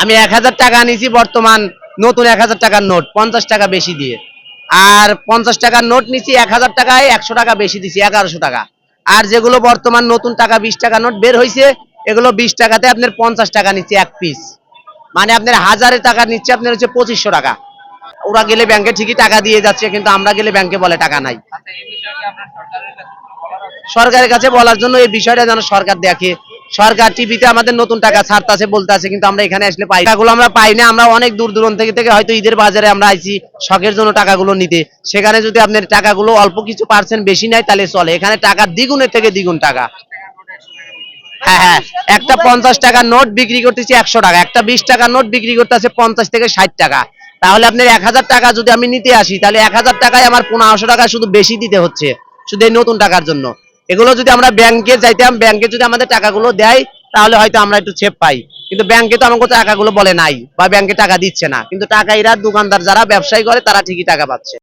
আমি এক হাজার টাকা নিছি বর্তমান নতুন এক হাজার টাকার নোট পঞ্চাশ টাকা বেশি দিয়ে। আর পঞ্চাশ টাকার নোট নিছি এক হাজার টাকায় একশো টাকা বেশি দিছি এগারোশো টাকা। আর যেগুলো বর্তমান নতুন টাকা বিশ টাকা নোট বের হয়েছে এগুলো বিশ টাকাতে আপনার পঞ্চাশ টাকা নিচ্ছে এক পিস মানে আপনার হাজারে টাকা নিচ্ছে আপনার হচ্ছে পঁচিশশো টাকা। ওরা গেলে ব্যাংকে ঠিকই টাকা দিয়ে যাচ্ছে কিন্তু আমরা গেলে ব্যাংকে বলে টাকা নাই। আচ্ছা? সরকারের কাছে বলার জন্য এই বিষয়টা যেন সরকার দেখে। সরকার টিভিতে আমাদের নতুন টাকা ছাড়তাছে, বলতাছে, কিন্তু আমরা এখানে আসলে পাই টাকাগুলো আমরা পাই না, আমরা অনেক দূর দূরান্ত থেকে থেকে হয়তো ঈদের বাজারে আমরা আইছি, শখের জন্য টাকাগুলো নিতে। সেখানে যদি আপনার টাকাগুলো অল্প কিছু পার্সেন্ট বেশি নেয়, তাহলে চলে। এখানে টাকা দ্বিগুণের থেকে দ্বিগুণ টাকা। হ্যাঁ হ্যাঁ একটা পঞ্চাশ টাকার নোট বিক্রি করতেছি একশো টাকা, একটা বিশ টাকার নোট বিক্রি করতেছে পঞ্চাশ থেকে ষাট টাকা। তাহলে আপনার এক হাজার টাকা যদি আমি নিতে আসি, তাহলে এক হাজার টাকায় আমার পনেরোশো টাকা শুধু বেশি দিতে হচ্ছে, শুধু এই নতুন টাকার জন্য। এগুলো যদি আমরা ব্যাংকে যাইতাম, ব্যাংকে যদি আমাদের টাকাগুলো দেয়, তাহলে হয়তো আমরা একটু ছেপ পাই। কিন্তু ব্যাংকে তো আমাকে টাকাগুলো বলে নাই, বা ব্যাংকে টাকা দিচ্ছে না। কিন্তু টাকা এরা দোকানদার যারা ব্যবসায়ী করে, তারা ঠিকই টাকা পাচ্ছে।